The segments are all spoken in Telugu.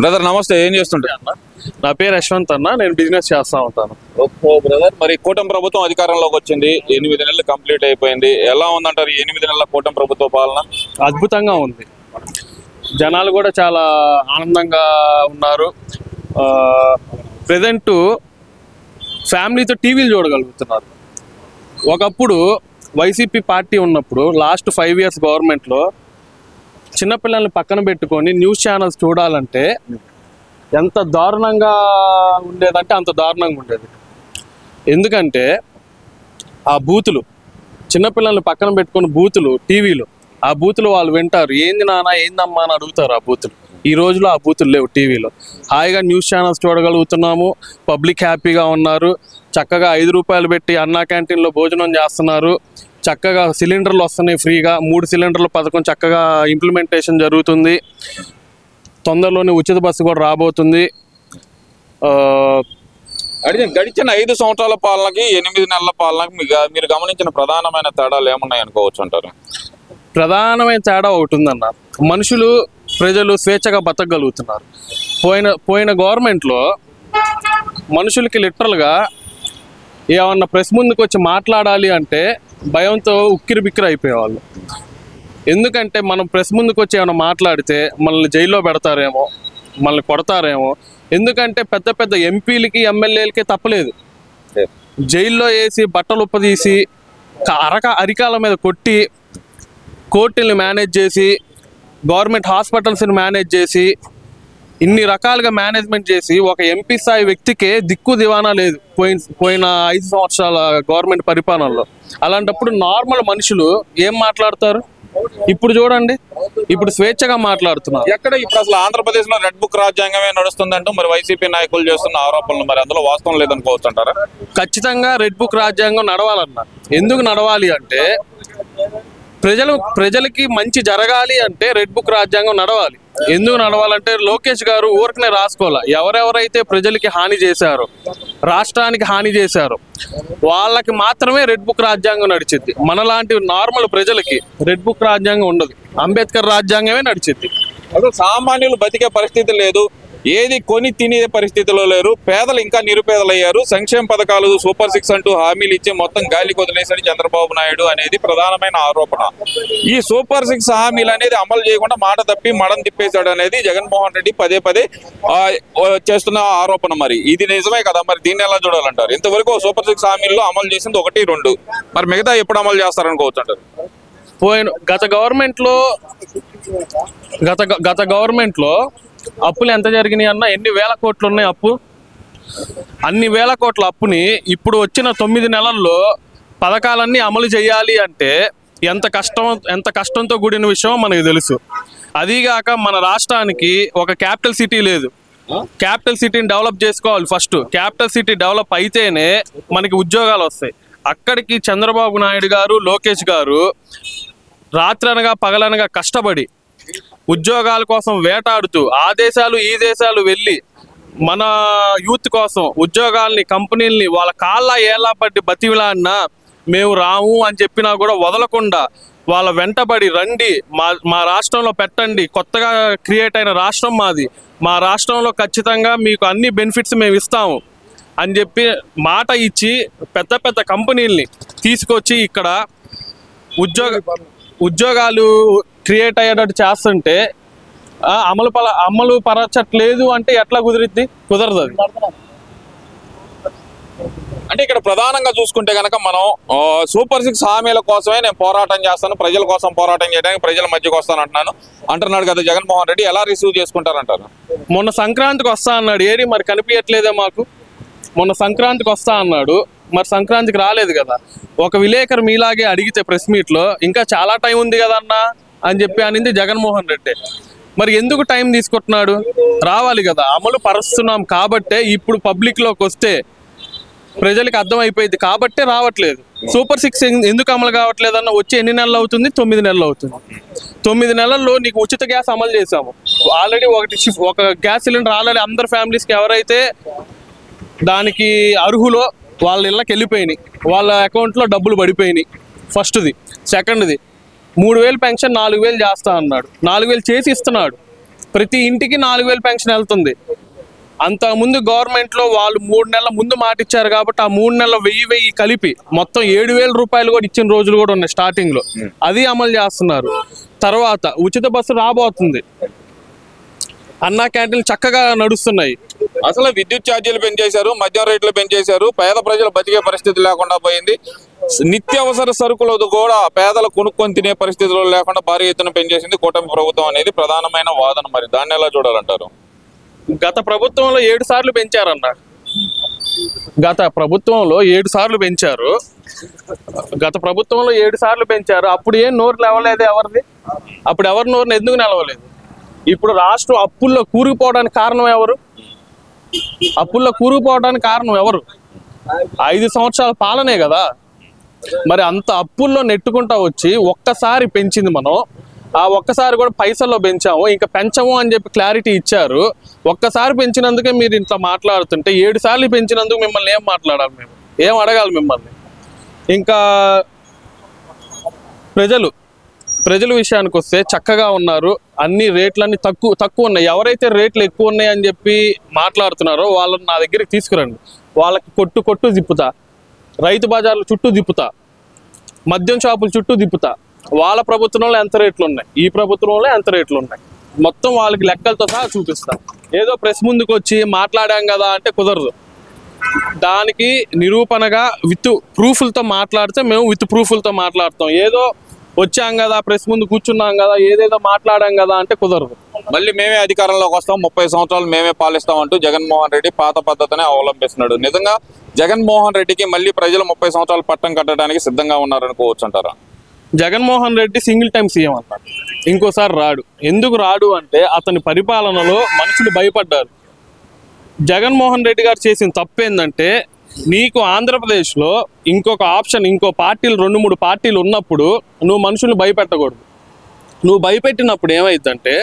బ్రదర్ నమస్తే ఏం చేస్తుంటారు? అన్న నా పేరు యశ్వంత్ అన్న నేను బిజినెస్ చేస్తా ఉంటాను. ఓ బ్రదర్ మరి కూటమి ప్రభుత్వం అధికారంలోకి వచ్చింది ఎనిమిది నెలలు కంప్లీట్ అయిపోయింది ఎలా ఉందంటారు ఎనిమిది నెలల కూటమి ప్రభుత్వ పాలన? అద్భుతంగా ఉంది. జనాలు కూడా చాలా ఆనందంగా ఉన్నారు. ప్రజెంట్ ఫ్యామిలీతో టీవీలు చూడగలుగుతున్నారు. ఒకప్పుడు వైసీపీ పార్టీ ఉన్నప్పుడు లాస్ట్ ఫైవ్ ఇయర్స్ గవర్నమెంట్లో చిన్నపిల్లల్ని పక్కన పెట్టుకొని న్యూస్ ఛానల్స్ చూడాలంటే ఎంత దారుణంగా ఉండేదంటే అంత దారుణంగా ఉండేది. ఎందుకంటే ఆ బూతులు చిన్నపిల్లల్ని పక్కన పెట్టుకుని బూతులు టీవీలు ఆ బూతులు వాళ్ళు వింటారు. ఏంది నాన్న ఏందమ్మా? అని అడుగుతారు ఆ బూతులు. ఈ రోజులో ఆ బూతులు లేవు టీవీలో. హాయిగా న్యూస్ ఛానల్స్ చూడగలుగుతున్నాము. పబ్లిక్ హ్యాపీగా ఉన్నారు. చక్కగా ఐదు రూపాయలు పెట్టి అన్నా క్యాంటీన్లో భోజనం చేస్తున్నారు. చక్కగా సిలిండర్లు వస్తున్నాయి ఫ్రీగా. మూడు సిలిండర్ల పథకం చక్కగా ఇంప్లిమెంటేషన్ జరుగుతుంది. తొందరలోనే ఉచిత బస్సు కూడా రాబోతుంది. అడిగిన గడిచిన ఐదు సంవత్సరాల పాలనకి ఎనిమిది నెలల పాలనకి మీరు గమనించిన ప్రధానమైన తేడాలు ఏమున్నాయి అనుకోవచ్చు అంటారు? ప్రధానమైన తేడా ఒకటి ఉందన్న. మనుషులు ప్రజలు స్వేచ్ఛగా బతకగలుగుతున్నారు. పోయిన పోయిన గవర్నమెంట్లో మనుషులకి లిటరల్గా ఏమన్నా ప్రెస్ ముందుకు వచ్చి మాట్లాడాలి అంటే భయంతో ఉక్కిరి బిక్కిరి అయిపోయేవాళ్ళు. ఎందుకంటే మనం ప్రెస్ ముందుకు వచ్చి ఏమైనా మాట్లాడితే మనల్ని జైల్లో పెడతారేమో మనల్ని కొడతారేమో. ఎందుకంటే పెద్ద పెద్ద ఎంపీలకి ఎమ్మెల్యేలకి తప్పలేదు. జైల్లో వేసి బట్టలు ఉప్పదీసి అరక అరికాల మీద కొట్టి కోర్టుల్ని మేనేజ్ చేసి గవర్నమెంట్ హాస్పిటల్స్ని మేనేజ్ చేసి ఇన్ని రకాలుగా మేనేజ్మెంట్ చేసి ఒక ఎంపీ స్థాయి వ్యక్తికే దిక్కు దివానా లేదు పోయిన పోయిన ఐదు సంవత్సరాల గవర్నమెంట్ పరిపాలనలో. అలాంటప్పుడు నార్మల్ మనుషులు ఏం మాట్లాడతారు? ఇప్పుడు చూడండి. ఇప్పుడు స్వేచ్ఛగా మాట్లాడుతున్నారు. ఎక్కడ ఇప్పుడు అసలు ఆంధ్రప్రదేశ్లో రెడ్ బుక్ రాజ్యాంగమే నడుస్తుందంటూ మరి వైసీపీ నాయకులు చేస్తున్న ఆరోపణలు మరి అందులో వాస్తవం లేదనుకోవచ్చు అంటారా ఖచ్చితంగా రెడ్ బుక్ రాజ్యాంగం నడవాలన్న. ఎందుకు నడవాలి అంటే ప్రజలు ప్రజలకి మంచి జరగాలి అంటే రెడ్ బుక్ రాజ్యాంగం నడవాలి. ఎందుకు నడవాలంటే లోకేష్ గారు ఊరికనే రాసుకోవాలి. ఎవరెవరైతే ప్రజలకి హాని చేశారో రాష్ట్రానికి హాని చేశారో వాళ్ళకి మాత్రమే రెడ్ బుక్ రాజ్యాంగం నడిచింది మనలాంటి నార్మల్ ప్రజలకి రెడ్ బుక్ రాజ్యాంగం ఉండదు. అంబేద్కర్ రాజ్యాంగమే నడిచింది అసలు సామాన్యులు బతికే పరిస్థితి లేదు. ఏది కొని తినే పరిస్థితిలో లేరు. పేదలు ఇంకా నిరుపేదలయ్యారు. సంక్షేమ పథకాలు సూపర్ సిక్స్ అంటూ హామీలు ఇచ్చి మొత్తం గాలి కొదిలేశాడు చంద్రబాబు నాయుడు అనేది ప్రధానమైన ఆరోపణ. ఈ సూపర్ సిక్స్ హామీలు అనేది అమలు చేయకుండా మాట తప్పి మడం తిప్పేశాడు అనేది జగన్మోహన్ రెడ్డి పదే పదే ఆ, చేస్తున్న ఆరోపణ మరి. ఇది నిజమే కదా? మరి దీన్ని ఎలా చూడాలంటారు? ఇంతవరకు సూపర్ సిక్స్ హామీల్లో అమలు చేసింది ఒకటి రెండు. మరి మిగతా ఎప్పుడు అమలు చేస్తారనుకోవచ్చు అంటారు పోయిన గత గవర్నమెంట్లో గత గత గవర్నమెంట్లో అప్పులు ఎంత జరిగినాయి అన్న? ఎన్ని వేల కోట్లు ఉన్నాయి అప్పు? అన్ని వేల కోట్ల అప్పుని ఇప్పుడు వచ్చిన తొమ్మిది నెలల్లో పథకాలన్నీ అమలు చేయాలి అంటే ఎంత కష్టం ఎంత కష్టంతో కూడిన విషయం మనకు తెలుసు. అదీగాక మన రాష్ట్రానికి ఒక క్యాపిటల్ సిటీ లేదు. క్యాపిటల్ సిటీని డెవలప్ చేసుకోవాలి ఫస్ట్. క్యాపిటల్ సిటీ డెవలప్ అయితేనే మనకి ఉద్యోగాలు వస్తాయి. అక్కడికి చంద్రబాబు నాయుడు గారు లోకేష్ గారు రాత్రనగా పగలనగా కష్టపడి ఉద్యోగాల కోసం వేటాడుతూ ఆ దేశాలు ఈ దేశాలు వెళ్ళి మన యూత్ కోసం ఉద్యోగాల్ని కంపెనీల్ని వాళ్ళ కాళ్ళ ఏలా పట్టి బతివిలాడినా మేము రాము అని చెప్పినా కూడా వదలకుండా వాళ్ళ వెంటబడి రండి మా మా రాష్ట్రంలో పెట్టండి కొత్తగా క్రియేట్ అయిన రాష్ట్రం మాది మా రాష్ట్రంలో ఖచ్చితంగా మీకు అన్ని బెనిఫిట్స్ మేము ఇస్తాము అని చెప్పి మాట ఇచ్చి పెద్ద పెద్ద కంపెనీల్ని తీసుకొచ్చి ఇక్కడ ఉద్యోగ ఉద్యోగాలు క్రియేట్ అయ్యేటట్టు చేస్తుంటే అమలు పల అమలు పరచట్లేదు అంటే ఎట్లా కుదిరిద్ది? కుదరదు అది. అంటే ఇక్కడ ప్రధానంగా చూసుకుంటే కనుక మనం సూపర్ సిక్స్ హామీల కోసమే నేను పోరాటం చేస్తాను ప్రజల కోసం పోరాటం చేయడానికి ప్రజల మధ్యకి వస్తాను అంటున్నాను. అంటున్నాడు కదా జగన్మోహన్ రెడ్డి ఎలా రిసీవ్ చేసుకుంటారంటారు? మొన్న సంక్రాంతికి వస్తా అన్నాడు ఏరి మరి కనిపించట్లేదే మాకు? మొన్న సంక్రాంతికి వస్తా అన్నాడు మరి సంక్రాంతికి రాలేదు కదా? ఒక విలేకరు మీలాగే అడిగితే ప్రెస్ మీట్లో ఇంకా చాలా టైం ఉంది కదన్నా అని చెప్పి అనింది జగన్మోహన్ రెడ్డి. మరి ఎందుకు టైం తీసుకుంటున్నాడు రావాలి కదా అమలు పరుస్తున్నాం కాబట్టే ఇప్పుడు పబ్లిక్లోకి వస్తే ప్రజలకు అర్థమైపోయింది కాబట్టే రావట్లేదు. సూపర్ సిక్స్ ఎందుకు అమలు కావట్లేదు అన్న వచ్చి ఎన్ని నెలలు అవుతుంది? తొమ్మిది నెలలు అవుతుంది. తొమ్మిది నెలల్లో నీకు ఉచిత గ్యాస్ అమలు చేసాము ఆల్రెడీ ఒకటి ఒక గ్యాస్ సిలిండర్ ఆల్రెడీ అందరు ఫ్యామిలీస్కి ఎవరైతే దానికి అర్హులో వాళ్ళ ఇళ్ళకి వెళ్ళిపోయినాయి. వాళ్ళ అకౌంట్లో డబ్బులు పడిపోయినాయి. ఫస్ట్ది. సెకండ్ది. మూడు వేలు పెన్షన్ నాలుగు వేలు చేస్తా అన్నాడు. నాలుగు వేలు చేసి ఇస్తున్నాడు. ప్రతి ఇంటికి నాలుగు వేలు పెన్షన్ వెళ్తుంది. అంత ముందు వాళ్ళు మూడు నెలల ముందు మాట ఇచ్చారు కాబట్టి ఆ మూడు నెలల వెయ్యి వెయ్యి కలిపి మొత్తం ఏడు వేల రూపాయలు కూడా ఇచ్చిన రోజులు కూడా ఉన్నాయి స్టార్టింగ్లో. అది అమలు చేస్తున్నారు. తర్వాత ఉచిత బస్సు రాబోతుంది. అన్నా క్యాంటీన్లు చక్కగా నడుస్తున్నాయి. అసలు విద్యుత్ ఛార్జీలు పెంచేశారు మద్యం రేట్లు పెంచేశారు పేద ప్రజలు బతికే పరిస్థితి లేకుండా పోయింది. నిత్యావసర సరుకులు కూడా పేదలు కొనుక్కొని తినే పరిస్థితులు లేకుండా భారీ ఎత్తున పెంచేసింది కూటమి ప్రభుత్వం అనేది ప్రధానమైన వాదన మరి. దాన్ని ఎలా చూడాలంటారు? గత ప్రభుత్వంలో ఏడు సార్లు పెంచారన్న. గత ప్రభుత్వంలో ఏడు సార్లు పెంచారు. గత ప్రభుత్వంలో ఏడు సార్లు పెంచారు. అప్పుడు ఏం నోరు లేవలేదు ఎవరిది? అప్పుడు ఎవరి నోరుని ఎందుకు నిలవలేదు? ఇప్పుడు రాష్ట్రం అప్పుల్లో కూరుకుపోవడానికి కారణం ఎవరు? అప్పుల్లో కూరుకుపోవడానికి కారణం ఎవరు? ఐదు సంవత్సరాల పాలనే కదా. మరి అంత అప్పుల్లో నెట్టుకుంటా వచ్చి ఒక్కసారి పెంచింది మనం. ఆ ఒక్కసారి కూడా పైసల్లో పెంచాము. ఇంకా పెంచము అని చెప్పి క్లారిటీ ఇచ్చారు. ఒక్కసారి పెంచినందుకే మీరు ఇంత మాట్లాడుతుంటే ఏడు సార్లు పెంచినందుకు మిమ్మల్ని ఏం మాట్లాడాలి మేము? ఏం అడగాలి మిమ్మల్ని? ఇంకా ప్రజలు ప్రజల విషయానికి వస్తే చక్కగా ఉన్నారు. అన్ని రేట్లన్నీ తక్కువ తక్కువ ఉన్నాయి. ఎవరైతే రేట్లు ఎక్కువ ఉన్నాయని చెప్పి మాట్లాడుతున్నారో వాళ్ళని నా దగ్గరికి తీసుకురండి. వాళ్ళకి కొట్టు కొట్టు తిప్పుతా. రైతు బజార్లు చుట్టూ తిప్పుతా. మద్యం షాపుల చుట్టూ తిప్పుతా. వాళ్ళ ప్రభుత్వంలో ఎంత రేట్లు ఉన్నాయి ఈ ప్రభుత్వంలో ఎంత రేట్లు ఉన్నాయి మొత్తం వాళ్ళకి లెక్కలతో సహా చూపిస్తా. ఏదో ప్రెస్ ముందుకు వచ్చి మాట్లాడాం కదా అంటే కుదరదు. దానికి నిరూపణగా విత్ ప్రూఫ్లతో మాట్లాడితే మేము విత్ ప్రూఫ్లతో మాట్లాడతాం. ఏదో వచ్చాం కదా ప్రెస్ ముందు కూర్చున్నాం కదా ఏదేదో మాట్లాడాం కదా అంటే కుదరదు. మళ్ళీ మేమే అధికారంలోకి వస్తాం. ముప్పై సంవత్సరాలు మేమే పాలిస్తాం అంటూ జగన్మోహన్ రెడ్డి పాత పద్ధతినే అవలంబిస్తున్నాడు. నిజంగా జగన్మోహన్ రెడ్డికి మళ్ళీ ప్రజలు ముప్పై సంవత్సరాలు పట్టం కట్టడానికి సిద్ధంగా ఉన్నారనుకోవచ్చు అంటారా? Jaganmohan Reddy single time CM అన్నాడు ఇంకోసారి రాడు. ఎందుకు రాడు అంటే అతని పరిపాలనలో మనుషులు భయపడ్డారు. జగన్మోహన్ రెడ్డి గారు చేసిన తప్పు ఏంటంటే నీకు ఆంధ్రప్రదేశ్లో ఇంకొక ఆప్షన్ ఇంకో పార్టీలు రెండు మూడు పార్టీలు ఉన్నప్పుడు నువ్వు మనుషులు భయపెట్టకూడదు. నువ్వు భయపెట్టినప్పుడు ఏమైందంటే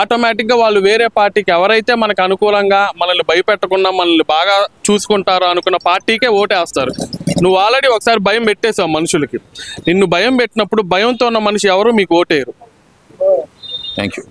ఆటోమేటిక్గా వాళ్ళు వేరే పార్టీకి ఎవరైతే మనకు అనుకూలంగా మనల్ని భయపెట్టకుండా మనల్ని బాగా చూసుకుంటారో అనుకున్న పార్టీకే ఓటేస్తారు. నువ్వు ఆల్రెడీ ఒకసారి భయం పెట్టేసావు మనుషులకి. నిన్ను భయం పెట్టినప్పుడు భయంతో ఉన్న మనిషి ఎవరు? మీకు ఓటేయరు. Thank you